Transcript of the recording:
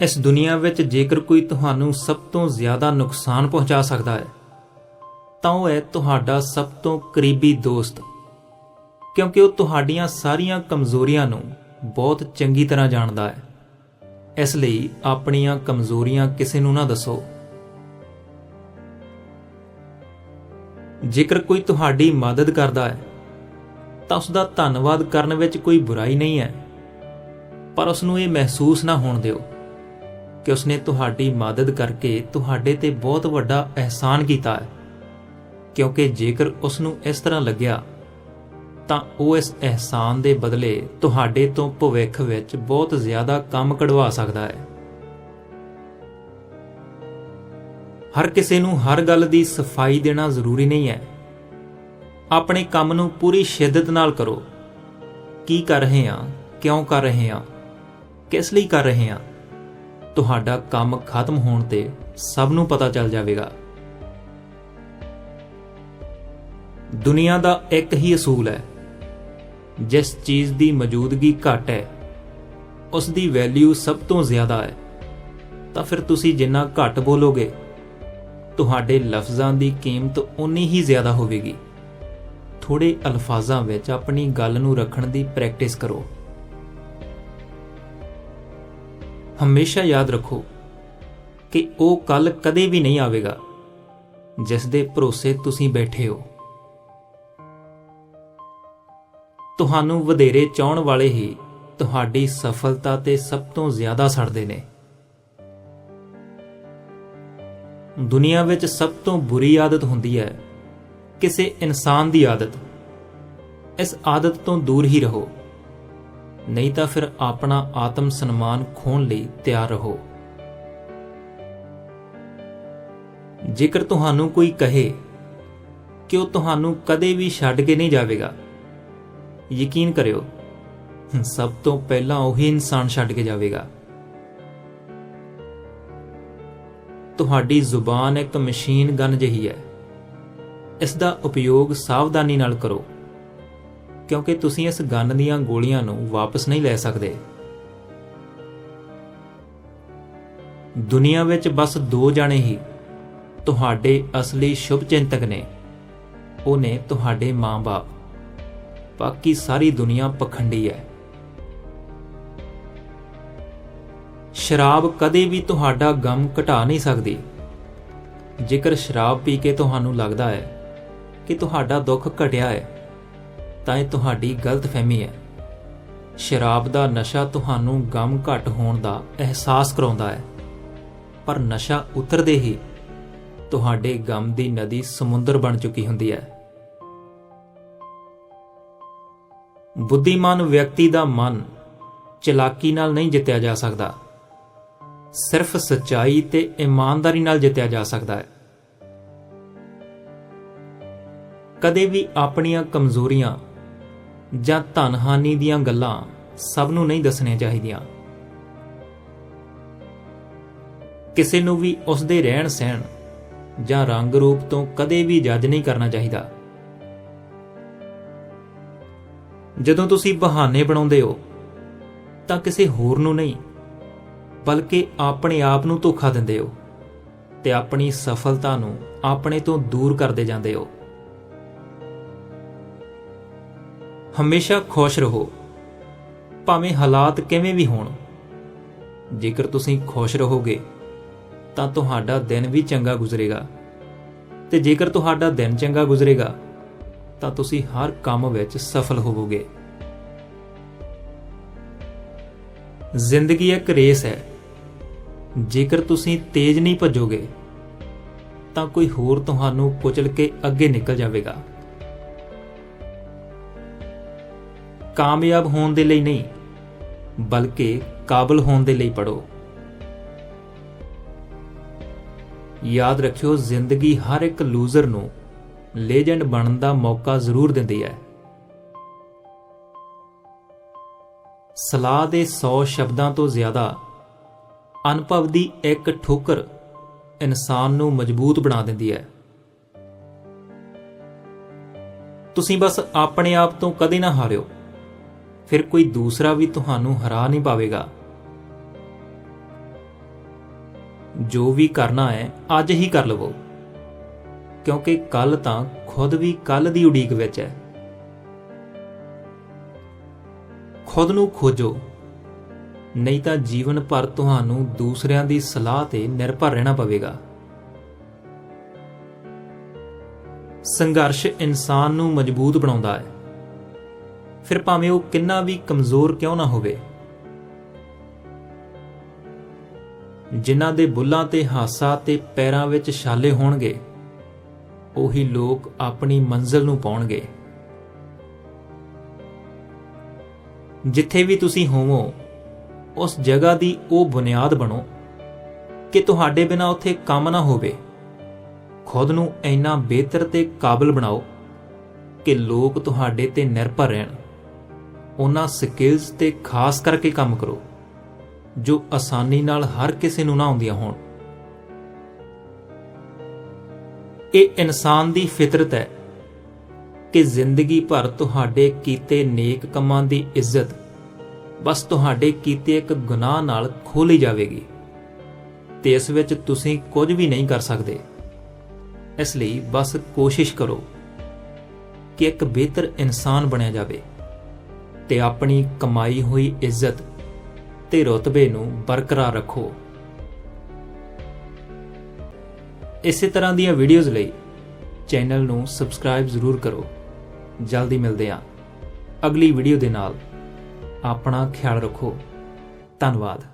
ਇਸ ਦੁਨੀਆ ਵਿੱਚ ਜੇਕਰ ਕੋਈ ਤੁਹਾਨੂੰ ਸਭ ਤੋਂ ਜ਼ਿਆਦਾ ਨੁਕਸਾਨ ਪਹੁੰਚਾ ਸਕਦਾ ਹੈ, ਤਾਂ ਉਹ ਹੈ ਤੁਹਾਡਾ ਸਭ ਤੋਂ ਕਰੀਬੀ ਦੋਸਤ, ਕਿਉਂਕਿ ਉਹ ਤੁਹਾਡੀਆਂ ਸਾਰੀਆਂ ਕਮਜ਼ੋਰੀਆਂ ਨੂੰ ਬਹੁਤ ਚੰਗੀ ਤਰ੍ਹਾਂ ਜਾਣਦਾ ਹੈ। ਇਸ ਲਈ ਆਪਣੀਆਂ ਕਮਜ਼ੋਰੀਆਂ ਕਿਸੇ ਨੂੰ ਨਾ ਦੱਸੋ। ਜੇਕਰ ਕੋਈ ਤੁਹਾਡੀ ਮਦਦ ਕਰਦਾ ਹੈ, ਤਾਂ ਉਸ ਦਾ ਧੰਨਵਾਦ ਕਰਨ ਵਿੱਚ ਕੋਈ ਬੁਰਾਈ ਨਹੀਂ ਹੈ, ਪਰ ਉਸ ਨੂੰ ਇਹ ਮਹਿਸੂਸ ਨਾ ਹੋਣ ਦਿਓ। ਕਿ ਉਸਨੇ ਤੁਹਾਡੀ ਮਦਦ ਕਰਕੇ ਤੁਹਾਡੇ ਤੇ ਬਹੁਤ ਵੱਡਾ ਅਹਿਸਾਨ ਕੀਤਾ ਹੈ। ਕਿਉਂਕਿ ਜੇਕਰ ਉਸ ਨੂੰ ਇਸ ਤਰ੍ਹਾਂ ਲੱਗਿਆ, ਤਾਂ ਉਹ ਇਸ ਅਹਿਸਾਨ ਦੇ ਬਦਲੇ ਤੁਹਾਡੇ ਤੋਂ ਭਵਿੱਖ ਵਿੱਚ ਬਹੁਤ ਜ਼ਿਆਦਾ ਕੰਮ ਕਢਵਾ ਸਕਦਾ ਹੈ। ਹਰ ਕਿਸੇ ਨੂੰ ਹਰ ਗੱਲ ਦੀ ਸਫ਼ਾਈ ਦੇਣਾ ਜ਼ਰੂਰੀ ਨਹੀਂ ਹੈ। ਆਪਣੇ ਕੰਮ ਨੂੰ ਪੂਰੀ ਸ਼ਿੱਦਤ ਨਾਲ ਕਰੋ। ਕੀ ਕਰ ਰਹੇ ਹਾਂ, ਕਿਉਂ ਕਰ ਰਹੇ ਹਾਂ, ਕਿਸ ਲਈ ਕਰ ਰਹੇ ਹਾਂ ਤੁਹਾਡਾ ਕੰਮ ਖਤਮ ਹੋਣ ਤੇ ਸਭ ਨੂੰ ਪਤਾ ਚੱਲ ਜਾਵੇਗਾ। ਦੁਨੀਆ ਦਾ ਇੱਕ ਹੀ ਅਸੂਲ ਹੈ। ਜਿਸ ਚੀਜ਼ ਦੀ ਮੌਜੂਦਗੀ ਘੱਟ ਹੈ, ਉਸ ਦੀ ਵੈਲਿਊ ਸਭ ਤੋਂ ਜ਼ਿਆਦਾ ਹੈ। ਤਾਂ ਫਿਰ ਤੁਸੀਂ ਜਿੰਨਾ ਘੱਟ ਬੋਲੋਗੇ, ਤੁਹਾਡੇ ਲਫ਼ਜ਼ਾਂ ਦੀ ਕੀਮਤ ਉਨੀ ਹੀ ਜ਼ਿਆਦਾ ਹੋਵੇਗੀ। ਥੋੜੇ ਅਲਫਾਜ਼ਾਂ ਵਿੱਚ ਆਪਣੀ ਗੱਲ ਨੂੰ ਰੱਖਣ ਦੀ ਪ੍ਰੈਕਟਿਸ ਕਰੋ। ਹਮੇਸ਼ਾ ਯਾਦ ਰੱਖੋ ਕਿ ਉਹ ਕੱਲ ਕਦੇ ਵੀ ਨਹੀਂ ਆਵੇਗਾ, ਜਿਸ ਦੇ ਭਰੋਸੇ ਤੁਸੀਂ ਬੈਠੇ ਹੋ। ਤੁਹਾਨੂੰ ਵਧੇਰੇ ਚਾਹਣ ਵਾਲੇ ਹੀ ਤੁਹਾਡੀ ਸਫਲਤਾ ਤੇ ਸਭ ਤੋਂ ਜ਼ਿਆਦਾ ਸੜਦੇ ਨੇ। ਦੁਨੀਆ ਵਿੱਚ ਸਭ ਤੋਂ ਬੁਰੀ ਆਦਤ ਹੁੰਦੀ ਹੈ ਕਿਸੇ ਇਨਸਾਨ ਦੀ ਆਦਤ। ਇਸ ਆਦਤ ਤੋਂ ਦੂਰ ਹੀ ਰਹੋ। ਨਹੀਂ ਤਾਂ ਫਿਰ ਆਪਣਾ ਆਤਮ ਸਨਮਾਨ ਖੋਣ ਲਈ ਤਿਆਰ ਰਹੋ। ਜੇਕਰ ਤੁਹਾਨੂੰ ਕੋਈ ਕਹੇ ਕਿ ਉਹ ਤੁਹਾਨੂੰ ਕਦੇ ਵੀ ਛੱਡ ਕੇ ਨਹੀਂ ਜਾਵੇਗਾ, ਯਕੀਨ ਕਰਿਓ, ਸਭ ਤੋਂ ਪਹਿਲਾਂ ਉਹੀ ਇਨਸਾਨ ਛੱਡ ਕੇ ਜਾਵੇਗਾ। ਤੁਹਾਡੀ ਜ਼ੁਬਾਨ ਇੱਕ ਮਸ਼ੀਨ ਗਨ ਜਿਹੀ ਹੈ। ਇਸ ਦਾ ਉਪਯੋਗ ਸਾਵਧਾਨੀ ਨਾਲ ਕਰੋ। ਕਿਉਂਕਿ ਤੁਸੀਂ ਇਸ ਗਨ ਦੀਆਂ ਗੋਲੀਆਂ ਨੂੰ ਵਾਪਸ ਨਹੀਂ ਲੈ ਸਕਦੇ। ਦੁਨੀਆ ਵਿੱਚ ਬਸ ਦੋ ਜਾਣੇ ਹੀ ਤੁਹਾਡੇ ਅਸਲੀ ਸ਼ੁਭ ਚਿੰਤਕ ਨੇ। ਉਹ ਨੇ ਤੁਹਾਡੇ ਮਾਂ-ਬਾਪ। ਬਾਕੀ ਸਾਰੀ ਦੁਨੀਆ ਪਖੰਡੀ ਹੈ। ਸ਼ਰਾਬ ਕਦੇ ਵੀ ਤੁਹਾਡਾ ਗਮ ਘਟਾ ਨਹੀਂ ਸਕਦੀ। ਜੇਕਰ ਸ਼ਰਾਬ ਪੀ ਕੇ ਤੁਹਾਨੂੰ ਲੱਗਦਾ ਹੈ ਕਿ ਤੁਹਾਡਾ ਦੁੱਖ ਘਟਿਆ ਹੈ ਤਾਂ ਇਹ ਤੁਹਾਡੀ ਗਲਤਫਹਿਮੀ ਹੈ। ਸ਼ਰਾਬ ਦਾ ਨਸ਼ਾ ਤੁਹਾਨੂੰ ਗਮ ਘਟ ਹੋਣ ਦਾ ਅਹਿਸਾਸ ਕਰਾਉਂਦਾ ਹੈ। ਪਰ ਨਸ਼ਾ ਉਤਰਦੇ ਹੀ ਤੁਹਾਡੇ ਗਮ ਦੀ ਨਦੀ ਸਮੁੰਦਰ ਬਣ ਚੁੱਕੀ ਹੁੰਦੀ ਹੈ। ਬੁੱਧੀਮਾਨ ਵਿਅਕਤੀ ਦਾ ਮਨ ਚਲਾਕੀ ਨਾਲ ਨਹੀਂ ਜਿੱਤਿਆ ਜਾ ਸਕਦਾ। ਸਿਰਫ ਸੱਚਾਈ ਤੇ ਇਮਾਨਦਾਰੀ ਨਾਲ ਜਿੱਤਿਆ ਜਾ ਸਕਦਾ ਹੈ। ਕਦੇ ਵੀ ਆਪਣੀਆਂ ਕਮਜ਼ੋਰੀਆਂ ਜਾਂ ਧਨਹਾਨੀ ਦੀਆਂ ਗੱਲਾਂ ਸਭ ਨੂੰ ਨਹੀਂ ਦੱਸਣੀਆਂ ਚਾਹੀਦੀਆਂ। ਕਿਸੇ ਨੂੰ ਵੀ ਉਸ ਦੇ ਰਹਿਣ ਸਹਿਣ ਜਾਂ ਰੰਗ ਰੂਪ ਤੋਂ ਕਦੇ ਵੀ ਜੱਜ ਨਹੀਂ ਕਰਨਾ ਚਾਹੀਦਾ। ਜਦੋਂ ਤੁਸੀਂ ਬਹਾਨੇ ਬਣਾਉਂਦੇ ਹੋ, ਤਾਂ ਕਿਸੇ ਹੋਰ ਨੂੰ ਨਹੀਂ, ਬਲਕਿ ਆਪਣੇ ਆਪ ਨੂੰ ਧੋਖਾ ਦਿੰਦੇ ਹੋ ਤੇ ਆਪਣੀ ਸਫਲਤਾ ਨੂੰ ਆਪਣੇ ਤੋਂ ਦੂਰ ਕਰਦੇ ਜਾਂਦੇ ਹੋ। ਹਮੇਸ਼ਾ ਖੁਸ਼ ਰਹੋ। ਭਾਵੇਂ ਹਾਲਾਤ ਕਿਵੇਂ ਵੀ ਹੋਣ। ਜੇਕਰ ਤੁਸੀਂ ਖੁਸ਼ ਰਹੋਗੇ, ਤਾਂ ਤੁਹਾਡਾ ਦਿਨ ਵੀ ਚੰਗਾ ਗੁਜ਼ਰੇਗਾ। ਤੇ ਜੇਕਰ ਤੁਹਾਡਾ ਦਿਨ ਚੰਗਾ ਗੁਜ਼ਰੇਗਾ, ਤਾਂ ਤੁਸੀਂ ਹਰ ਕੰਮ ਵਿੱਚ ਸਫਲ ਹੋਵੋਗੇ। ਜ਼ਿੰਦਗੀ ਇੱਕ ਰੇਸ ਹੈ। ਜੇਕਰ ਤੁਸੀਂ ਤੇਜ਼ ਨਹੀਂ ਭੱਜੋਗੇ, ਤਾਂ ਕੋਈ ਹੋਰ ਤੁਹਾਨੂੰ ਕੁਚਲ ਕੇ ਅੱਗੇ ਨਿਕਲ ਜਾਵੇਗਾ। ਕਾਮਯਾਬ ਹੋਣ ਦੇ ਲਈ ਨਹੀਂ, ਬਲਕਿ ਕਾਬਲ ਹੋਣ ਦੇ ਲਈ ਪੜੋ ਯਾਦ ਰੱਖਿਓ, ਜ਼ਿੰਦਗੀ ਹਰ ਇੱਕ ਲੂਜ਼ਰ ਨੂੰ ਲੈਜੈਂਡ ਬਣਨ ਦਾ ਮੌਕਾ ਜ਼ਰੂਰ ਦਿੰਦੀ ਹੈ। ਸਲਾਹ ਦੇ 100 ਸ਼ਬਦਾਂ ਤੋਂ ਜ਼ਿਆਦਾ ਅਨੁਭਵ ਦੀ ਇੱਕ ਠੋਕਰ ਇਨਸਾਨ ਨੂੰ ਮਜ਼ਬੂਤ ਬਣਾ ਦਿੰਦੀ ਹੈ। ਤੁਸੀਂ ਬਸ ਆਪਣੇ ਆਪ ਤੋਂ ਕਦੇ ਨਾ ਹਾਰਿਓ। ਫਿਰ ਕੋਈ ਦੂਸਰਾ ਵੀ ਤੁਹਾਨੂੰ ਹਰਾ ਨਹੀਂ ਪਾਵੇਗਾ। ਜੋ ਵੀ ਕਰਨਾ ਹੈ, ਅੱਜ ਹੀ ਕਰ ਲਵੋ। ਕਿਉਂਕਿ ਕੱਲ ਤਾਂ ਖੁਦ ਵੀ ਕੱਲ ਦੀ ਉਡੀਕ ਵਿੱਚ ਹੈ। ਖੁਦ ਨੂੰ ਖੋਜੋ, ਨਹੀਂ ਤਾਂ ਜੀਵਨ ਭਰ ਤੁਹਾਨੂੰ ਦੂਸਰਿਆਂ ਦੀ ਸਲਾਹ ਤੇ ਨਿਰਭਰ ਰਹਿਣਾ ਪਵੇਗਾ। ਸੰਘਰਸ਼ ਇਨਸਾਨ ਨੂੰ ਮਜ਼ਬੂਤ ਬਣਾਉਂਦਾ ਹੈ। ਫਿਰ ਭਾਵੇਂ ਉਹ ਕਿੰਨਾ ਵੀ ਕਮਜ਼ੋਰ ਕਿਉਂ ਨਾ ਹੋਵੇ। ਜਿਨ੍ਹਾਂ ਦੇ ਬੁੱਲਾਂ ਤੇ ਹਾਸਾ ਤੇ ਪੈਰਾਂ ਵਿੱਚ ਛਾਲੇ ਹੋਣਗੇ, ਉਹੀ ਲੋਕ ਆਪਣੀ ਮੰਜ਼ਿਲ ਨੂੰ ਪਾਉਣਗੇ। ਜਿੱਥੇ ਵੀ ਤੁਸੀਂ ਹੋਵੋ, ਉਸ ਜਗ੍ਹਾ ਦੀ ਉਹ ਬੁਨਿਆਦ ਬਣੋ ਕਿ ਤੁਹਾਡੇ ਬਿਨਾ ਉੱਥੇ ਕੰਮ ਨਾ ਹੋਵੇ। ਖੁਦ ਨੂੰ ਇੰਨਾ ਬਿਹਤਰ ਤੇ ਕਾਬਲ ਬਣਾਓ ਕਿ ਲੋਕ ਤੁਹਾਡੇ ਤੇ ਨਿਰਭਰ ਰਹਿਣ। ਉਹਨਾਂ ਸਕਿੱਲਸ ਤੇ ਖਾਸ ਕਰਕੇ ਕੰਮ ਕਰੋ, ਜੋ ਆਸਾਨੀ ਨਾਲ ਹਰ ਕਿਸੇ ਨੂੰ ਨਾ ਆਉਂਦੀਆਂ ਹੋਣ। ਇਹ ਇਨਸਾਨ ਦੀ ਫਿਤਰਤ ਹੈ ਕਿ ਜ਼ਿੰਦਗੀ ਭਰ ਤੁਹਾਡੇ ਕੀਤੇ ਨੇਕ ਕੰਮਾਂ ਦੀ ਇੱਜ਼ਤ ਬਸ ਤੁਹਾਡੇ ਕੀਤੇ ਇੱਕ ਗੁਨਾਹ ਨਾਲ ਖੋਲੀ ਜਾਵੇਗੀ ਤੇ ਇਸ ਵਿੱਚ ਤੁਸੀਂ ਕੁਝ ਵੀ ਨਹੀਂ ਕਰ ਸਕਦੇ। ਇਸ ਲਈ ਬਸ ਕੋਸ਼ਿਸ਼ ਕਰੋ ਕਿ ਇੱਕ ਬਿਹਤਰ ਇਨਸਾਨ ਬਣਿਆ ਜਾਵੇ। ਤੇ ਆਪਣੀ ਕਮਾਈ ਹੋਈ ਇੱਜ਼ਤ ਤੇ ਰੁਤਬੇ ਨੂੰ ਬਰਕਰਾਰ ਰੱਖੋ। ਇਸੇ ਤਰ੍ਹਾਂ ਦੀਆਂ ਵੀਡੀਓਜ਼ ਲਈ ਚੈਨਲ ਨੂੰ ਸਬਸਕ੍ਰਾਈਬ ਜ਼ਰੂਰ ਕਰੋ। ਜਲਦੀ ਮਿਲਦੇ ਹਾਂ। ਅਗਲੀ ਵੀਡੀਓ ਦੇ ਨਾਲ ਆਪਣਾ ਖਿਆਲ ਰੱਖੋ। ਧੰਨਵਾਦ।